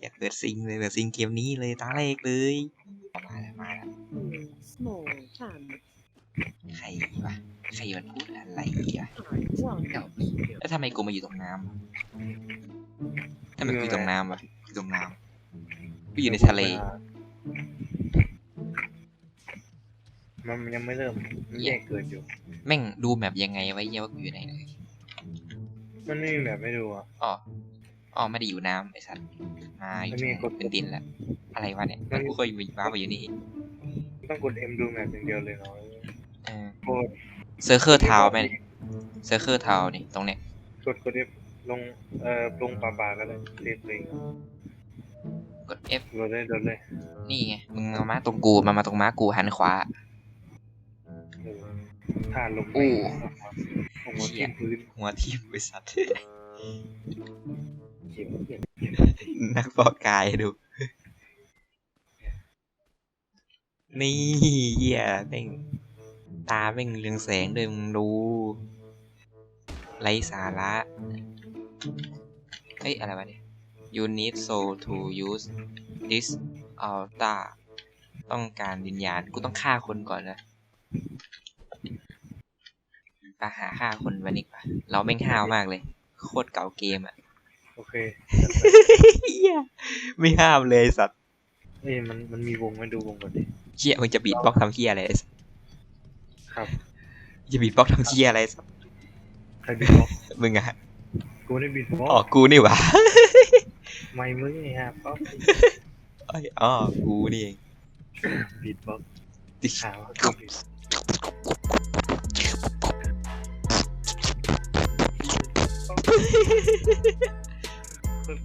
อยากเปิดซิงเลยเปิดซิงเกมนี้เลยตาแรกเลยมาแล้วมาแล้ว small can ใครวะใครมันพูดอะไรวะ one แล้วทำไมกูมาอยู่ตรงน้ำทำไมกูอยู่ตรงน้ำวะอยู่ตรงน้ำกูอยู่ในทะเลมันยังไม่เริ่มมันแยกเกิดอยู่ แม่งดูแมปยังไงไว้เหี้ยว่ากูอยู่ไหนเลยมันไม่มีแบบไม่ดูอะอ๋อ อ๋อไม่ได้อยู่น้ำไอ้สัตว์มาอยู่มันมีกด เป็นดินแล้วอะไรวะเนี่ยแล้วกูเคยอยู่บ้าไปอยู่นี่ต้องกด M ดูแบบอย่างเดียวเลยเนาะเออกดเซอร์เคิลทาวไหมเซอร์เคิลทาวนี่ตรงเนี้ยกดกด F ลงเอ่อลงป่าป่าๆก็ได้เรียบเลยกด F โดดเลยโดดเลยนี่ไงมึงเอามาตรงกูมามาตรงม้ากูหันขวาเออถ้าลงไปอู้ลงมาที่พื้นหัวทิ่มบริษัทเขียว เขียวนักบอกกายดู นี่เหี้ยแม่งตาแม่งเรืองแสงด้วยมึงดูไรสาระ เฮ้ย อะไรวะเนี่ย you need soul to use this altar ต้องการวิญญาณ กูต้องฆ่าคนก่อนนะไปหาฆ่าคนวันนี้ป่ะ เราแม่งห้าวมากเลย โคตรเก่าเกมอะ โอเคเหี้ยไม่ห้ามเลยสัตว์เอ้ยมันมันมีวงไหม่ดูวงก่อนดิ เชี่ยมึงจะบีดบล็อกทำเชี่ยอะไรไอ้สัตว์ครับ จะบีดบล็อกทำเชี่ยอะไรไอ้สัตว์ใครบีบบ็อกซ์มึงอะกูได้บีบบ็อกอ๋อซ์กูนี่หว่าไม่มึงไงฮะป๊อปเอ้ยอ๋อกูนี่เองบีบบ็อกซ์ติหาว่ากูบีบเพิ่มขึ้นได้ อีก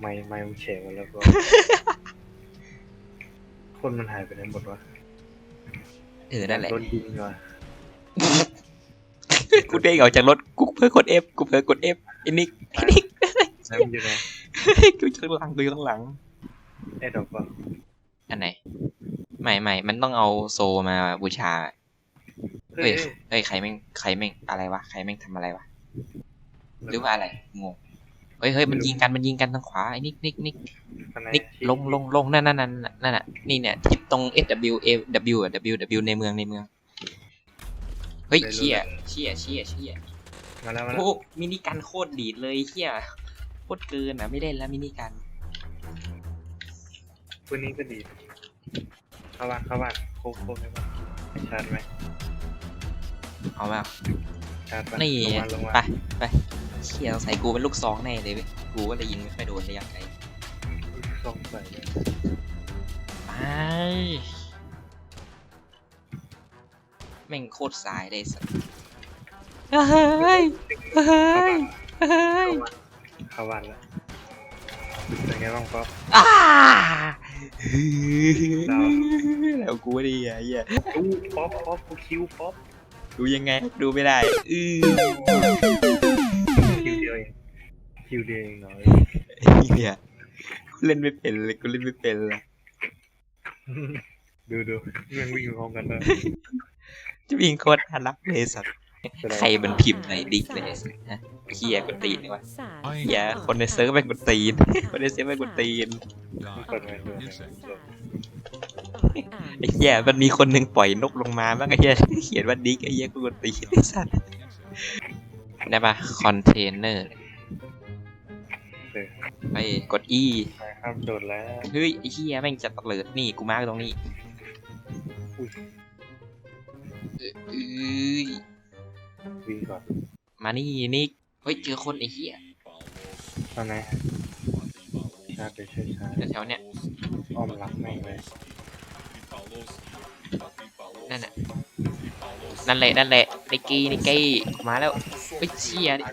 ไม่ไม่มึงแฉกันแล้วก็ คนมันหายไปไหนหมดวะเออนั่นแหละ โดนยิงว่ะกูเด้งออกจากรถ กูเพิ่งกด F กูเพิ่งกด F ไอ้นิกไอ้นิก แล้วมันอยู่ไหนกูอยู่ข้างหลังกูอยู่ข้างหลังไอ้ดอกป่ะอันไหนไม่ไม่มันต้องเอาโซมาบูชาเฮ้เฮ้ยยเฮ้ยใครแม่งใครแม่งอะไรวะใครแม่งทำอะไรวะหรือว่าอะไรงงเฮ้ยเฮ้ยมันยิงกันมันยิงกันทางขวาไอ้นิกนิกนิกข้างในนิกที่ลงลงลงนั่นนั่นนั่นนั่นน่ะนี่เนี่ยที่ตรง S W A W อะ W W ในเมืองในเมืองเฮ้ยเชี่ยเชี่ยเชี่ยเชี่ยมาแล้วมาแล้วโอ้มินิกันโคตรดีดเลยเชี่ยโค ตรเกินอะไม่เล่นแล้วมินิกันปืนนี้ก็ดีเข้าบ้านเข้าบ้านโค้งโค้งได้ปะชาร์จไหมเอามาชาร์จปะนี่ลงมาลงมาไปไปเชี่ยใส่กูเป็นลูกซองแน่เลยเว้ยกูก็เลยยิงไม่ค่อยโดนระยะไกลลองใส่เลยไปแม่งโคตรสายเลยสัสเฮ้ยเฮ้ยเฮ้ย เข้าบ้านแล้วเป็นไงบ้างป๊อปอ้าดาวแล้วกูดีอะเหี้ยอู้ป๊อปป๊อปกูคิวป๊อปดูยังไง ดูไม่ได้อือคิวเดียวเองคิวเดียวเองเหรอเฮียกูเล่นไม่เป็นเลยกูเล่นไม่เป็นเลยดูดูมันวิ่งพร้อมกันเลยจะวิ่งโคตรน่ารักเลยสัตว์ ใครมันพิมพ์ไหนดิกเลยสัตว์ฮะเฮียกดตีนนี่วะเฮียคนในเซิร์ฟเป็นกดตีน คนในเซิร์ฟเป็นกดตีนเปิดไว้ด้วยไอ้เฮียมันมีคนหนึ่งปล่อยนกลงมาบ้างไอ้เฮียเขียนว่าดิกไอ้เฮียกูกดตีนไอ้สัตว์ได้ปะคอนเทนเนอร์เออไปกด E นะครับโดดแล้วเฮ้ยไอ้เฮียแม่งจะตะเลิดนี่กูมาร์กตรงนี้อุ้ยเอ้ย วิ่งก่อนมานี่นิกเฮ้ยเจอคนไอ้เฮียตอนไหนชาร์จไปช่วยชาร์จแถวๆเนี้ยอ้อมหลังแม่งเลยนั่นน่ะนั่นแหละนั่นแหละนิกกี้นิกกี้มาแล้วเฮ้ยเชี่ยดิ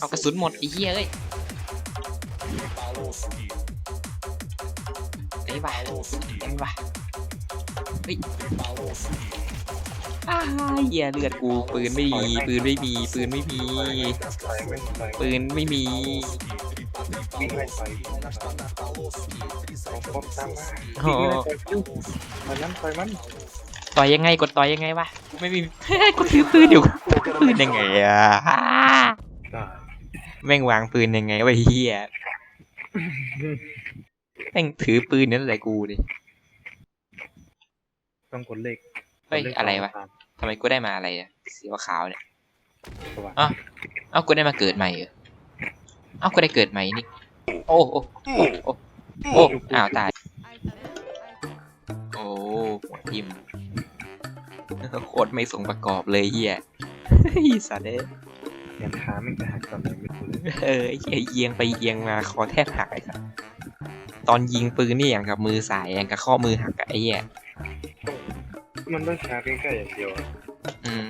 เอากระสุนหมดไอ้เหี้ยเอ้ยไอ้บ้าไอ้บ้าเฮ้ย อ้าเหี้ยเลือดกูปืนไม่มีปืนไม่มีปืนไม่มีถอยไม่ถอยปืนไม่มีวิ่งไล่ต่อยวิ่งไล่ต่อยของครบตามมาโอ้วิ่งไล่ต่อยฟิวมันนั้นต่อยมันต่อยยังไงกดต่อยยังไงวะกูไม่มีกูถือปืนอยู่กูปืนยังไงอะได้แม่งวางปืนยังไงวะเฮียแม่งถือปืนนั่นแหละกูดิต้องกดเลขเฮ้ยกดลขอะไรวะตาม ทำไมกูได้มาอะไรอะสีขาวๆเนี่ยสวัสดีอะเอ้ากูได้มาเกิดใหม่เหรอเอ้ากูได้เกิดใหม่นี่โอ้โอ้โอ้โอ้โอ้อ้าวตาย โอ้หัวทิมโคตรไม่สมประกอบเลยเฮียเฮ้ยสัตว์เอ้ยยันขาไม่กระหักตอนไหนไม่รู้เลยเออไอ้เหี้ยเอียงไปเอียงมาคอแทบหักไอ้สัสตอนยิงปืนนี่อย่างกับมือสายอย่างกับข้อมือหักอะไอ้เหี้ย มันต้องชาร์จใกล้ๆอย่างเดียวอะอืม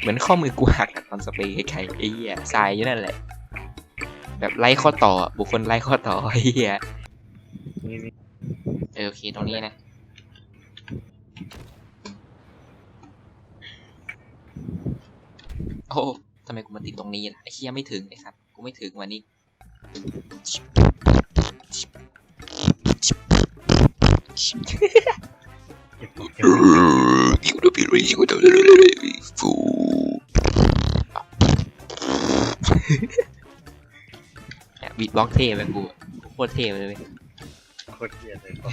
เหมือนข้อมือกูหักอะตอนสเปรย์ไข่ไอ้เหี้ยสายอยู่นั่นแหละ แบบไล่ข้อต่ออะบุคคลไล่ข้อต่อไอ้เหี้ยนี่นี่เออโอเคตรงนี้นะ โอ้ทำไมกูมาติดตรงนี้ล่ะไอ้เหี้ยไม่ถึงไอ้สัสกูไม่ถึงวันนี้ เก็บเก็บ บีทบ็อกเท่ไปกูโคตรเท่เลยเว้ยโคตรเกลียดเลยก็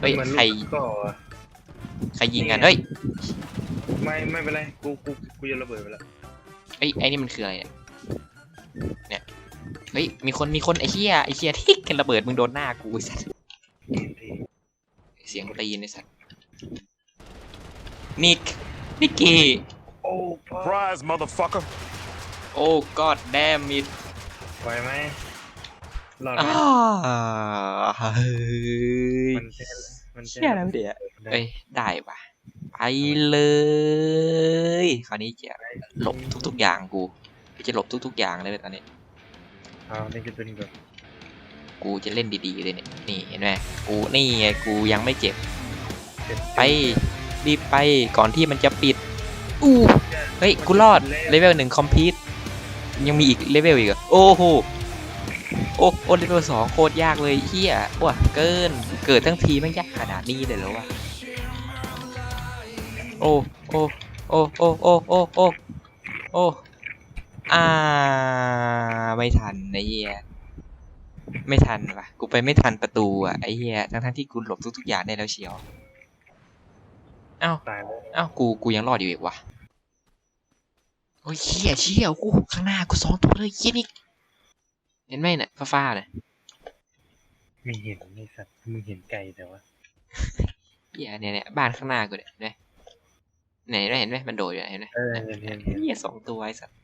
เฮ้ยมันใครก็ใครยิงกันเฮ้ยไม่ไม่เป็นไรกูกูกูจะระเบิดไปแล้วเอ้ยไอ้นี่มันคืออะไรเนี่ยเนี่ยเฮ้ยมีคนมีคนไอ้เหี้ยไอ้เหี้ยที่กันระเบิดมึงโดนหน้ากูไอ้สัสทีเสียงตีนไอ้สัส นิกนิกกี้โอ้พ่อ Surprise, motherfucker. โอ้กอดแดมมิด ไหวไหมรอดไหมอ่าเฮ้ยมันแค่มันแค่เชี่ยแล้วเดี๋ยวได้เอ้ยได้ปะไปเลย คราวนี้จะหลบทุกๆอย่างกูจะหลบทุกๆอย่างเลยเว้ยตอนนี้ เอานี่คือตัวนี้ก่อนกูจะเล่นดีๆเลยเนี่ยนี่เห็นไหมกูนี่ไงกูยังไม่เจ็บเสร็จไป รีบไปก่อนที่มันจะปิด อู้ เฮ้ย กูรอด เลเวลหนึ่งคอมพิวยังมีอีกเลเวลอีกโอ้โห โอ้โอ้เลเวลสองโคตรยากเลยเฮียว้าเกิน เกิดทั้งทีไม่ยากขนาดนี้เลยเหรอวะโอ้โอ้โอ้โอ้โอ้โอ้โอ้โอ้อ่า ไม่ทันไอ้เหี้ยไม่ทันว่ะ กูไปไม่ทันประตูอะไอ้เหี้ยทั้งทั้งที่กูหลบทุกๆอย่างได้แล้วเชียว เอ้าตายแล้วเอ้ากูกูยังรอดอยู่อีกวะโอ้ยเชี่ยเชี่ยกูข้างหน้ากูสองตัวเลยเชี่ยนี่เห็นไหมเนี่ยฟ้าๆเนี่ยมีเห็นไอ้สัตว์มึงเห็นไก่แต่ว่าเหี้ยเนี่ยเนี่ยบ้านข้างหน้ากูเนี่ยเห็นไหมไหนเห็นไหมมันโดดอยู่เห็นไหมเออเห็นเห็นเห็นเหี้ยสองตัวไอ้สัตว์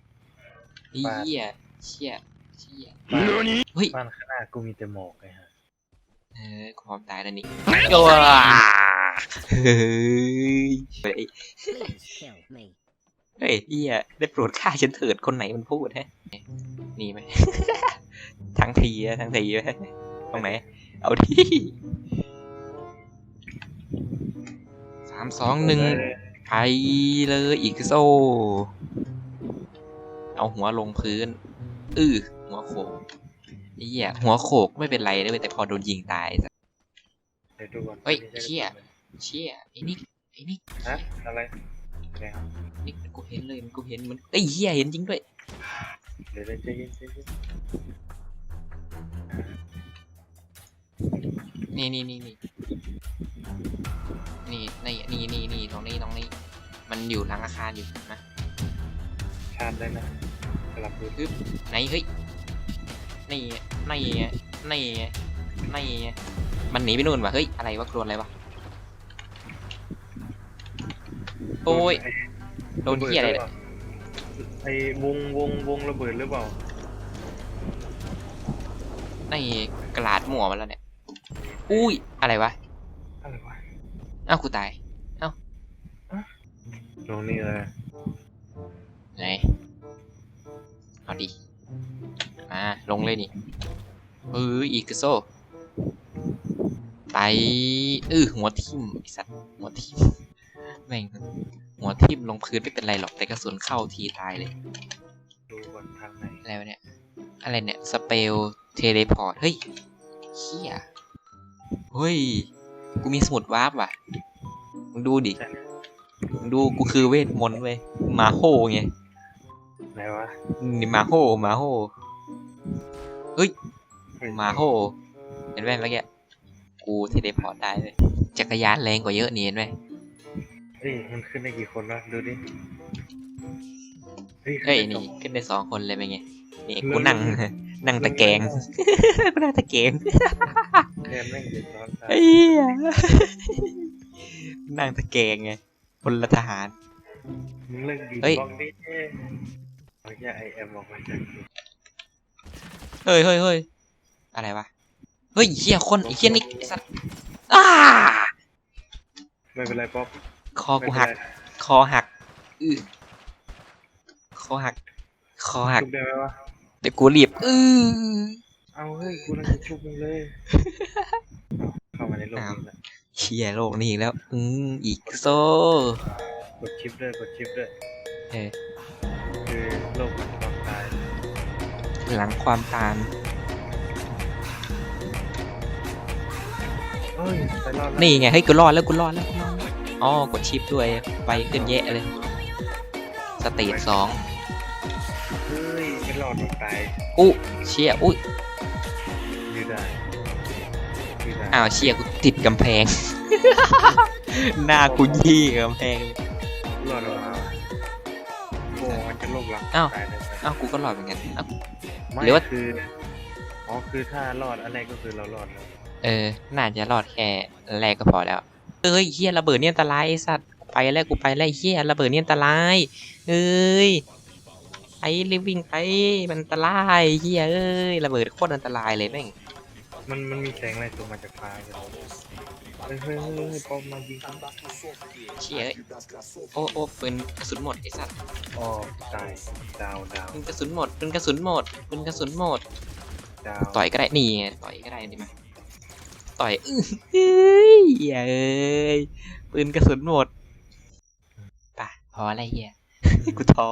บ้านเหี้ยเชี่ยเชี่ย Nani? เฮ้ยบ้านข้างหน้ากูมีแต่หมอกไงฮะเออกูพร้อมตายแล้วนี่โอ้ย เฮ้ย เฮ้ย Please kill me. เฮ้ยเหี้ยได้โปรดฆ่าฉันเถิดคนไหนมันพูดฮะนี่ไหม ทั้งทีอะทั้งทีไหมตรงไหน เอาที่สามสองหนึ่งเออไปเลยอีกโซเอาหัวลงพื้น อือหัวโขกไอ้เหี้ยหัวโขกไม่เป็นไรเลยแต่พอโดนยิงตายเดี๋ยวดูก่อนเฮ้ยเชี่ย เชี่ยไอ้นี่ไอ้นี่ฮะอะไรอะไรครับนี่กูเห็นเลยกูเห็นมันเอ้ยเหี้ยเห็นจริงด้วยเดี๋ยวเดี๋ยวใจเย็นใจเย็นนี่นี่นี่นี่นี่นี่นี่นี่นี่ตรงนี้ตรงนี้ มันอยู่หลังอาคารอยู่นะชาร์จได้นะกลับดูฮึบไหนเฮ้ยนี่ไงนี่ไงนี่ไงนี่ไงมันหนีไปนู่นวะเฮ้ยอะไรวะโดนอะไรวะ โอ้ยโดนเหี้ยอะไรเนี่ยไอ้วงวงวงระเบิดหรือเปล่านี่กระลาดหมัวมาแล้วเนี่ย อุ้ย อะไรวะ อะไรวะเอ้ากูตายตรงนี้เลยไหนเอาดิมาลงเลยนี่เอออีกโซไปเออหัวทิ่มไอสัตว์หัวทิ่ม แม่งหัวทิ่มลงพื้นไม่เป็นไรหรอกแต่กระสุนเข้าทีตายเลย ดูก่อนทางไหนอะไรวะเนี่ย อะไรเนี่ย สเปลเทเลพอร์ต เฮ้ยเฮียเฮ้ย กูมีสมุดวาร์ปว่ะ มึงดูดิ มึงดูกูคือเวทมนต์เว้ยมาโฮไงไหนวะ นี่มาโฮมาโฮเฮ้ย มาโฮเห็นไหมเมื่อกี้กูเทเลพอร์ตได้เลยจักรยานแรงกว่าเยอะนี่เห็นไหม เฮ้ยมันขึ้นได้กี่คนวะดูดิเฮ้ยเฮ้ยขึ้นี่ได้สองขึ้นได้สองคนเลยเป็นไงนี่เลิกูศนั่งนั่งตะแกรงกูนั่งตะแกรงแทนแม่งเดือดร้อนตายไอ้เหี้ยนั่งตะแกรงไงพลทหารมึงเลิกดีเฮ้ยบล็อกดิเอ้ยเอาแค่ไอเอ็มออกมาจากกูเฮ้ยเฮ้ยเฮ้ยอะไรวะเฮ้ยเฮียคนไอ้เฮียนี่ไอ้สัตว์อ้าไม่เป็นไรป๊อป คอไม่กูเป็นหักไรคอหักอือคอหัก คอหัก ชุบได้ไหมวะ เดี๋ยวกูรีบอือเอาเฮ้ย กูน่าจะชุบมึงเลย เข้ามาในโลกนี้แล้วเชียโลกนี้อีกแล้ว อืมอีกโซกดชิปด้วยกดชิปด้วยเออคือโลกมันความตายหลังความตามเฮ้ยไปรอดแล้วนี่ไงเฮ้ยกูรอดแล้วกูรอดแล้วกูรอดแล้ว อ๋อกดชิปด้วยไปขึ้นแยะเลย สเตจสองเฮ้ยไม่รอดหรอกตายอู้เชียอุ้ยยืดได้ยืดได้อ้าวเชียกูติดกำแพง หน้ากูยี่กับกำแพงรอดออกมาโอ้มันจะโลกหลังอ้าวตายเลยอ้าวกูก็รอดเหมือนกันอ้าวไม่หรือว่าคืออ๋อคือถ้ารอดอันแรกก็คือเรารอดแล้วเออ น่าจะรอดแค่แรกก็พอแล้ว เอ้ยเฮียระเบิดเนี่ยอันตรายไอ้สัตว์ไปแล้วกูไปแล้วไอ้เฮียระเบิดเนี่ยอันตรายเอ้ยไอ้รีบวิ่งไปมันอันตรายเฮียเอ้ยระเบิดโคตรอันตรายเลยแม่งมันมันมีแสงอะไรส่งมาจากฟ้ากันเฮ้ยเฮ้ยเฮ้ยเฮ้ยป้อมมายิงเชี่ยเอ้ยโอ้โอ้ปืนกระสุนหมดไอ้สัตว์อ๋อตายดาวดาวปืนกระสุนหมดปืนกระสุนหมดปืนกระสุนหมดดาวต่อยก็ได้นี่ไงต่อยก็ได้ดีไหมต่อย อื้อเฮ้ยเหี้ยเอ้ยปืนกระสุนหมดไปะพออะไรเฮียกูท้อ